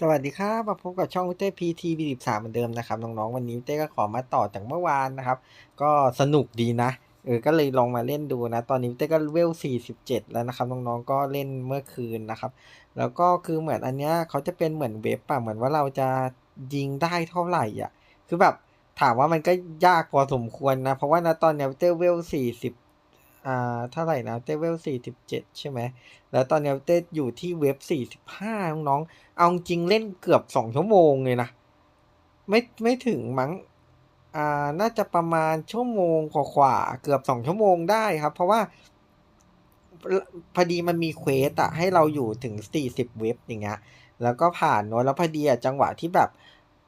สวัสดีครับมาพบกับช่องวิเต้พีทีบีสิบสามเหมือนเดิมนะครับน้องๆวันนี้วิเต้ก็ขอมาต่อจากเมื่อวานนะครับ ก็สนุกดีนะเออก็เลยลองมาเล่นดูนะ ตอนนี้วิเต้ก็เวลสี่สิบเจ็ดแล้วนะครับน้องๆก็เล่นเมื่อคืนนะครับ แล้วก็คือเหมือนอันเนี้ยเขาจะเป็นเหมือนเว็บอะเหมือนว่าเราจะยิงได้เท่าไหร่อะ คือแบบถามว่ามันก็ยากพอสมควรนะ เพราะว่านะตอนเนี้ยวิเต้เวลสี่สิบ อ่าเท่าไหร่นะเต้เวลสี่สิบเจ็ดใช่ไหม แล้วตอนนี้เต้อยู่ที่เว็บสี่สิบห้าน้องๆเอาจริงเล่นเกือบสองชั่วโมงเลยนะ ไม่ไม่ถึงมั้งอ่าน่าจะประมาณชั่วโมงกว่าเกือบสองชั่วโมงได้ครับ เพราะว่าพอดีมันมีเควสอะให้เราอยู่ถึงสี่สิบเว็บอย่างเงี้ยแล้วก็ผ่านเนอะแล้วพอดีอะจังหวะที่แบบ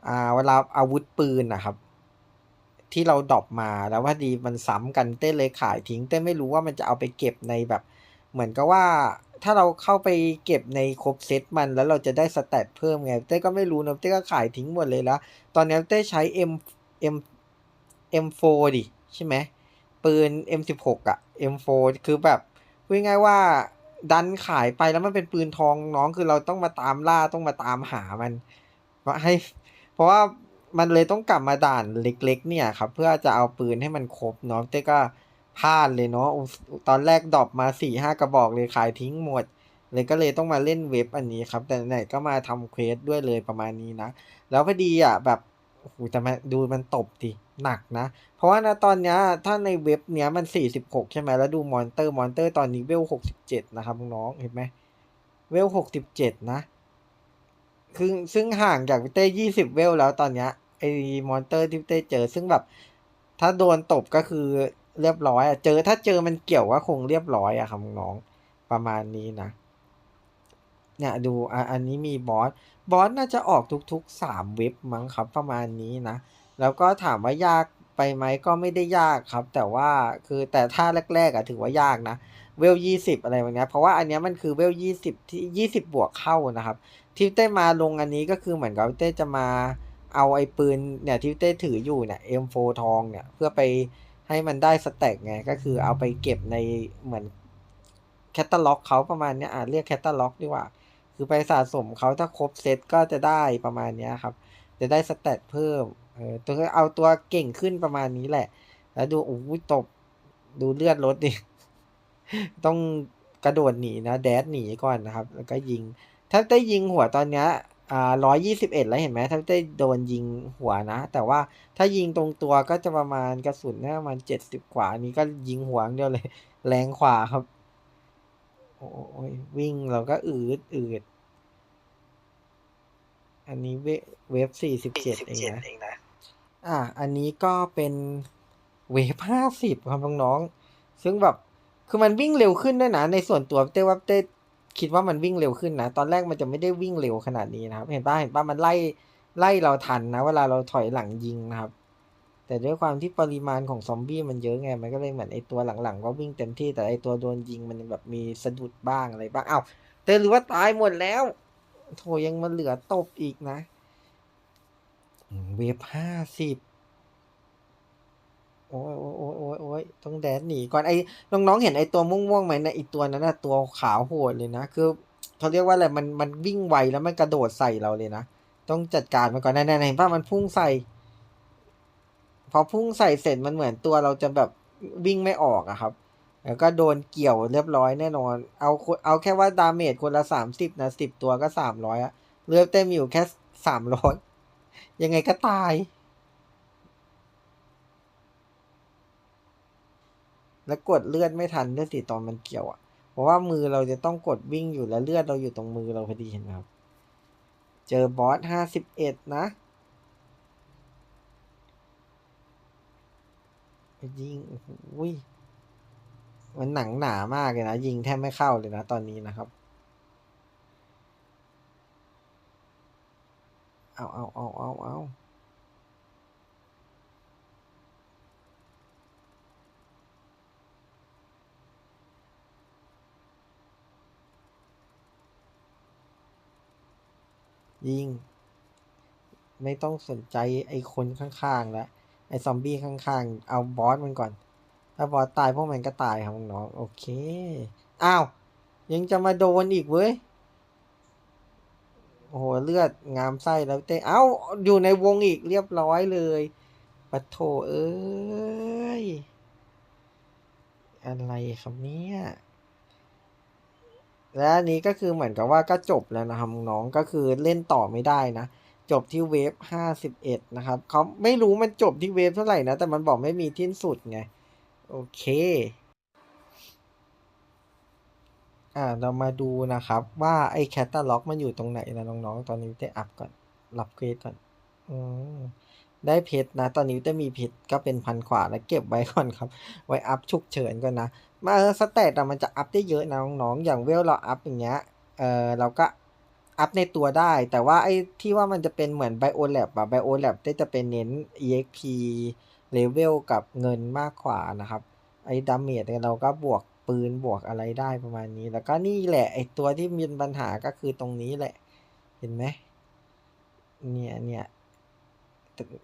อ่าเวลาอาวุธปืนนะครับ ที่เราดรอปมาแล้วพอดีมันซ้ำกันเต้เลยขายทิ้ง เต้ไม่รู้ว่ามันจะเอาไปเก็บในแบบ เหมือนกับว่าถ้าเราเข้าไปเก็บในครบเซตมันแล้วเราจะได้สแตทเพิ่มไงเต้ก็ไม่รู้นะเต้ก็ขายทิ้งหมดเลยแล้วตอนนี้เต้ใช้ M M M4 ดิใช่ไหมปืน M16 อะ M4 คือแบบพูดง่ายๆว่าดันขายไปแล้วมันเป็นปืนทองน้องคือเราต้องมาตามล่าต้องมาตามหามันให้ เพราะว่า มันเลยต้องกลับมาด่านเล็ก ๆ เนี่ยครับ เพื่อจะเอาปืนให้มันครบเนาะเต้ก็พลาดเลยเนาะตอนแรกดรอปมาสี่ห้ากระบอกเลยขายทิ้งหมด เลยก็เลยต้องมาเล่นเว็บอันนี้ครับ แต่ไหนก็มาทำเควสด้วยเลยประมาณนี้นะ แล้วพอดีอะแบบโอ้โหแต่มาดูมันตบดิหนักนะ เพราะว่านะตอนเนี้ยถ้าในเว็บเนี้ยมันสี่สิบหกใช่ไหมแล้วดูมอนเตอร์มอนเตอร์ตอนนี้เวลหกสิบเจ็ดนะครับน้องเห็นไหมเวลหกสิบเจ็ดนะ คือซึ่งห่างจากวิเต้ยี่สิบเวลแล้วตอนเนี้ยไอ้มอนเตอร์ที่วิเต้เจอซึ่งแบบ ถ้าโดนตบก็คือเรียบร้อยอะเจอถ้าเจอมันเกี่ยวก็คงเรียบร้อยอะครับน้องประมาณนี้นะ เนี่ยดูอะอันนี้มีบอส บอสน่าจะออกทุกๆสามเว็บมั้งครับ ประมาณนี้นะ แล้วก็ถามว่ายากไปไหมก็ไม่ได้ยากครับ แต่ว่าคือแต่ถ้าแรกๆอะถือว่ายากนะ เวลยี่สิบอะไรแบบเนี้ยเพราะว่าอันนี้มันคือเวลยี่สิบที่ยี่สิบบวกเข้านะครับ ที่เต้มาลงอันนี้ก็คือเหมือนกับเต้จะมาเอาไอ้ปืนเนี่ยที่เต้ถืออยู่เนี่ย M4 ทองเนี่ยเพื่อไปให้มันได้สแต็กไงก็คือเอาไปเก็บในเหมือนแคตตาล็อกเขาประมาณเนี้ยอะเรียกแคตตาล็อกดีกว่า คือไปสะสมเขาถ้าครบเซตก็จะได้ประมาณเนี้ยครับ จะได้สเตตเพิ่มเออตัวเอาตัวเก่งขึ้นประมาณนี้แหละ แล้วดูโอ้ยตบดูเลือดรถดิต้องกระโดดหนีนะ แดดหนีก่อนนะครับ แล้วก็ยิง ถ้าได้ยิงหัวตอนเนี้ยอ่าร้อยยี่สิบเอ็ดแล้วเห็นไหมถ้าได้โดนยิงหัวนะ แต่ว่าถ้ายิงตรงตัวก็จะประมาณกระสุนเนี่ยประมาณเจ็ดสิบกว่าอันนี้ก็ยิงหัวอย่างเดียวเลย แรงขวาครับ โอ้ยวิ่งเราก็อืดอืดอันนี้เวเวฟสี่สิบเจ็ดเองนะอะอันนี้ก็เป็นเวฟห้าสิบครับน้องๆซึ่งแบบ คือมันวิ่งเร็วขึ้นด้วยนะ ในส่วนตัวเต้ว่าเต้ คิดว่ามันวิ่งเร็วขึ้นนะ ตอนแรกมันจะไม่ได้วิ่งเร็วขนาดนี้นะครับ เห็นป่ะเห็นป่ะมันไล่ไล่เราทันนะ เวลาเราถอยหลังยิงนะครับ แต่ด้วยความที่ปริมาณของซอมบี้มันเยอะไง มันก็เลยเหมือนไอตัวหลังๆก็วิ่งเต็มที่ แต่ไอตัวโดนยิงมันแบบมีสะดุดบ้างอะไรบ้างอ้าวเต้หรือว่าตายหมดแล้ว โถยังมาเหลือตบอีกนะ เวฟห้าสิบ โอ้ยโอ้ยโอ้ยโอ้ยโอ้ยต้องแดดหนีก่อนไอ้น้องๆเห็นไอ้ตัวม่วงๆไหมนะไอ้ตัวนั้นนะตัวขาวโหดเลยนะคือเขาเรียกว่าอะไรมันมันวิ่งไวแล้วมันกระโดดใส่เราเลยนะต้องจัดการมันก่อนนั่นๆเห็นป่ะมันพุ่งใส่ พอพุ่งใส่เสร็จมันเหมือนตัวเราจะแบบวิ่งไม่ออกอะครับ แล้วก็โดนเกี่ยวเรียบร้อยแน่นอน เอาเอาแค่ว่าดาเมจคนละสามสิบนะสิบตัวก็สามร้อยอะเลือดเต็มอยู่แค่สามร้อยยังไงก็ตาย แล้วกดเลือดไม่ทันด้วยสิตอนมันเกี่ยวอะ่ะ เพราะว่ามือเราจะต้องกดวิ่งอยู่แล้วเลือดเราอยู่ตรงมือเราพอดีเห็นไหมครับ เจอบอสห้าสิบเอ็ดนะยิงโอ้ยมันหนังหนามากเลยนะ ยิงแทบไม่เข้าเลยนะ ตอนนี้นะครับ เอาเอาเอาเอาเอา ยิง ไม่ต้องสนใจไอ้คนข้างๆแล้วไอ้ซอมบี้ข้างๆ เอาบอสมันก่อน ถ้าบอสตายพวกมันก็ตายครับน้องโอเค อ้าว ยังจะมาโดนอีกเว้ย โอ้โห เลือดงามไส้แล้วเต้เอ้า อยู่ในวงอีกเรียบร้อยเลยปะโถเอ้ย อะไรครับเนี่ย และอันนี้ก็คือเหมือนกับว่าก็จบแล้วนะครับน้องก็คือเล่นต่อไม่ได้นะ จบที่เวฟห้าสิบเอ็ดนะครับเขาไม่รู้มันจบที่เวฟเท่าไหร่นะ แต่มันบอกไม่มีที่สุดไง โอเค อ่าเรามาดูนะครับ ว่าไอ้แคตตาล็อกมันอยู่ตรงไหนนะน้องๆ ตอนนี้ได้อัพก่อนรับเกรดก่อน อืมได้เพชรนะ ตอนนี้จะมีเพชรก็เป็นพันขวาแล้วเก็บไว้ก่อนครับ ไว้อัพฉุกเฉินก่อนนะ มาเออสเตตอะมันจะอัพได้เยอะนะน้องๆอย่างเวลเราอัพอย่างเงี้ยเออเราก็อัพในตัวได้ แต่ว่าไอ้ที่ว่ามันจะเป็นเหมือนไบโอแลบอะไบโอแลบได้จะเป็นเน้น exp เลเวลกับเงินมากกว่านะครับ ไอ้ดาเมจเนี่ยเราก็บวกปืนบวกอะไรได้ประมาณนี้ แล้วก็นี่แหละไอ้ตัวที่มีปัญหาก็คือตรงนี้แหละ เห็นไหมเนี่ยเนี่ย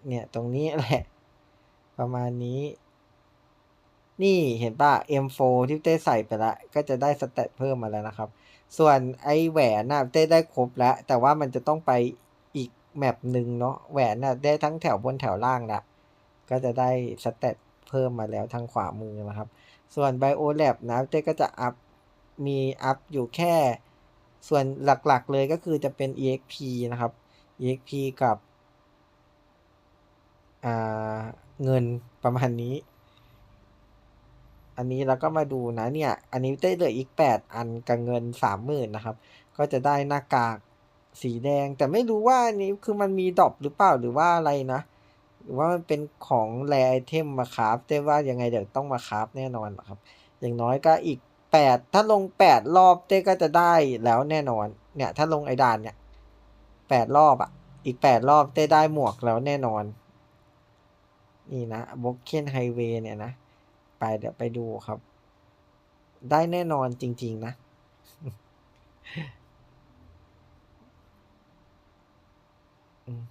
เนี่ยตรงนี้แหละ ประมาณนี้ นี่เห็นป่ะ M4 ที่เต้ใส่ไปละก็จะได้สเตตเพิ่มมาแล้วนะครับ ส่วนไอ้แหวนน่ะเต้ได้ครบแล้ว แต่ว่ามันจะต้องไปอีกแมปหนึ่งเนาะแหวนน่ะได้ทั้งแถวบนแถวล่างละก็จะได้สเตตเพิ่มมาแล้วทางขวามือนะครับ ส่วน Bio Lab นะเต้ก็จะอัพมีอัพอยู่แค่ ส่วนหลักๆเลยก็คือจะเป็น EXP นะครับ EXP กับเงินประมาณนี้ อันนี้เราก็มาดูนะเนี่ย อันนี้ได้เหลืออีก 8 อันกับเงิน 30,000นะครับ ก็จะได้หน้ากากสีแดง แต่ไม่รู้ว่าอันนี้คือมันมีดอปหรือเปล่าหรือว่าอะไรนะ หรือว่ามันเป็นของแรไอเทมมาคราฟแต่ว่ายังไงเดี๋ยวต้องมาคราฟแน่นอนครับ อย่างน้อยก็อีก 8 ถ้าลง 8 รอบเต้ก็จะได้แล้วแน่นอน เนี่ย ถ้าลงไอดานเนี่ย8รอบอะ อีก 8 รอบเต้ได้หมวกแล้วแน่นอน นี่นะบล็อกเคนไฮเวย์เนี่ยนะ ไปเดี๋ยวไปดูครับ ได้แน่นอนจริง ๆ นะ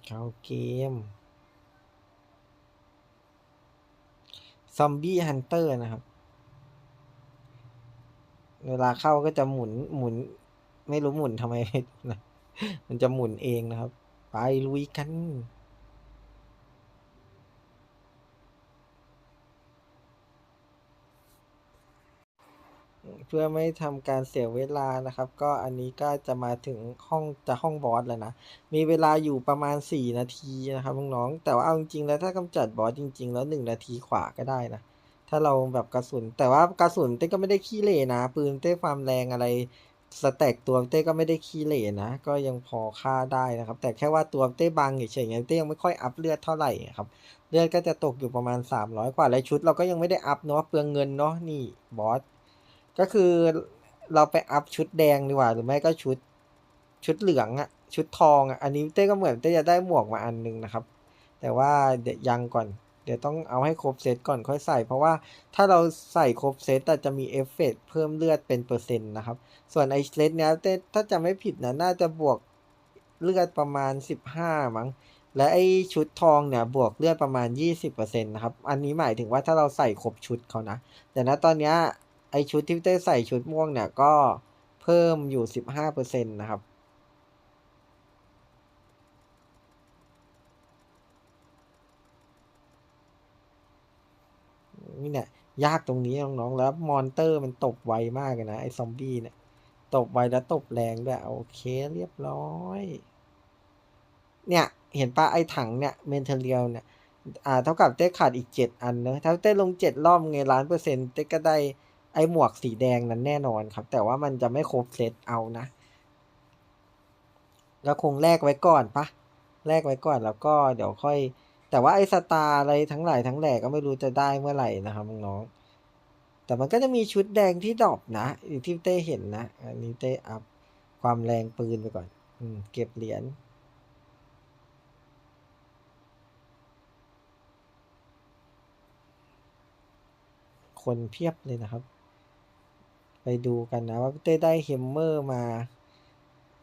เข้าเกม ซอมบี้ฮันเตอร์นะครับ เวลาเข้าก็จะหมุนหมุน ไม่รู้หมุนทำไมนะมันจะหมุนเองนะครับ ไปลุยกัน เพื่อไม่ทำการเสียเวลานะครับ ก็อันนี้ก็จะมาถึงห้องจะห้องบอสแล้วนะ มีเวลาอยู่ประมาณ 4 นาทีนะครับน้องๆแต่ว่าเอาจริงๆแล้วถ้ากำจัดบอสจริง ๆ แล้ว 1 นาทีขวาก็ได้นะ ถ้าเราแบบกระสุน แต่ว่ากระสุนเต้ก็ไม่ได้ขี้เหร่นะ ปืนเต้ความแรงอะไรสแต็กตัวเต้ก็ไม่ได้ขี้เหร่นะ ก็ยังพอฆ่าได้นะครับ แต่แค่ว่าตัวเต้บางเฉยๆไงเต้ยังไม่ค่อยอัพเลือดเท่าไหร่ครับ เลือดก็จะตกอยู่ประมาณ 300 กว่าและชุดเราก็ยังไม่ได้อัพเนาะเปลืองเงินเนาะนี่บอส ก็คือเราไปอัพชุดแดงดีกว่า หรือไม่ก็ชุดชุดเหลืองอะชุดทองอะอันนี้เต้ก็เหมือนเต้จะได้หมวกมาอันหนึงนะครับ แต่ว่าเดี๋ยวยังก่อน เดี๋ยวต้องเอาให้ครบเซตก่อนค่อยใส่ เพราะว่าถ้าเราใส่ครบเซตอะจะมีเอฟเฟกต์เพิ่มเลือดเป็นเปอร์เซ็นต์นะครับ ส่วนไอ้เซตเนี้ยเต้ถ้าจะไม่ผิดนะน่าจะบวกเลือดประมาณ 15 มั้ง และไอ้ชุดทองเนี่ยบวกเลือดประมาณ 20%นะครับ อันนี้หมายถึงว่าถ้าเราใส่ครบชุดเขานะ แต่ณตอนเนี้ย อชุดที่เต้ใส่ชุดม่วงเนี่ยก็เพิ่มอยู่15%นตนะครับ นี่เนี่ยยากตรงนี้น้องๆแล้วมอนเตอร์มันตบไวมากเลยนะ ไอ้ซอมบี้เนี่ย ตบไวแล้วตบแรงด้วย โอเคเรียบร้อย เนี่ยเห็นปะไอ้ถังเนี่ยเมนเทเรียลเนี่ยอ่าเท่ากับเต้ขาดอีกเจ็ดอันเนอะถ้าเต้ลงเจ็ดรอบไงล้านเปอร์เซ็นต์เต้ก็ได้ ไอหมวกสีแดงนั้นแน่นอนครับ แต่ว่ามันจะไม่ครบเซตเอานะก็คงแลกไว้ก่อนปะแลกไว้ก่อนแล้วก็เดี๋ยวค่อย แต่ว่าไอสตาร์อะไรทั้งหลายทั้งแหล่ก็ไม่รู้จะได้เมื่อไหร่นะครับน้องแต่มันก็จะมีชุดแดงที่ดรอปนะอยู่ที่เต้เห็นนะ อันนี้เต้อัพความแรงปืนไปก่อน อืม เก็บเหรียญคนเพียบเลยนะครับ ไปดูกันนะว่าเต้ได้เฮมเมอร์มา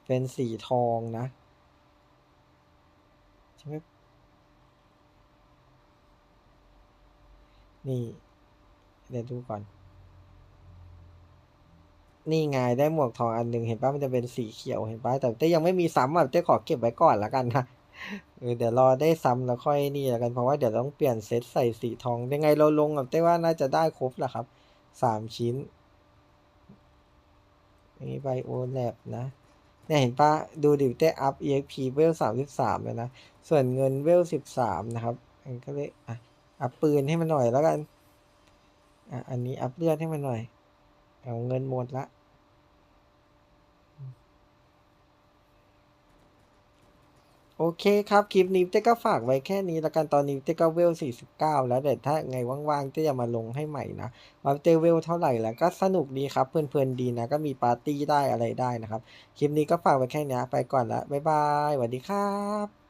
เป็นสีทองนะใช่ไหมนี่ เดี๋ยวดูก่อน นี่ไงได้หมวกทองอันหนึ่งเห็นป่ะมันจะเป็นสีเขียวเห็นป่ะแต่เต้ยังไม่มีซ้ำอะเต้ขอเก็บไว้ก่อนละกันนะเออเดี๋ยวรอได้ซ้ำแล้วค่อยนี่ละกันเพราะว่าเดี๋ยวต้องเปลี่ยนเซตใส่สีทองยังไงเราลงกับเต้ว่าน่าจะได้ครบแหละครับสามชิ้น นี่ไบโอแลบนะเนี่ยเห็นปะดูดิวเต้อัพ EXP เวลสามสิบสามเลยนะ ส่วนเงินเวลสิบสามนะครับ อันก็เลยอะอัพปืนให้มันหน่อยแล้วกัน อะ อันนี้อัพเลือดให้มันหน่อย เอาเงินหมดละ โอเคครับ คลิปนี้เต้ก็ฝากไว้แค่นี้แล้วกันตอนนี้เต้ก็เวล 49 แล้วเดี๋ยวถ้าไงว่างๆเต้จะมาลงให้ใหม่นะว่าเต้เวลเท่าไหร่แล้วก็สนุกดีครับ เพื่อนๆดีนะ ก็มีปาร์ตี้ได้อะไรได้นะครับ คลิปนี้ก็ฝากไว้แค่นี้ไปก่อนละบ๊ายบายสวัสดีครับ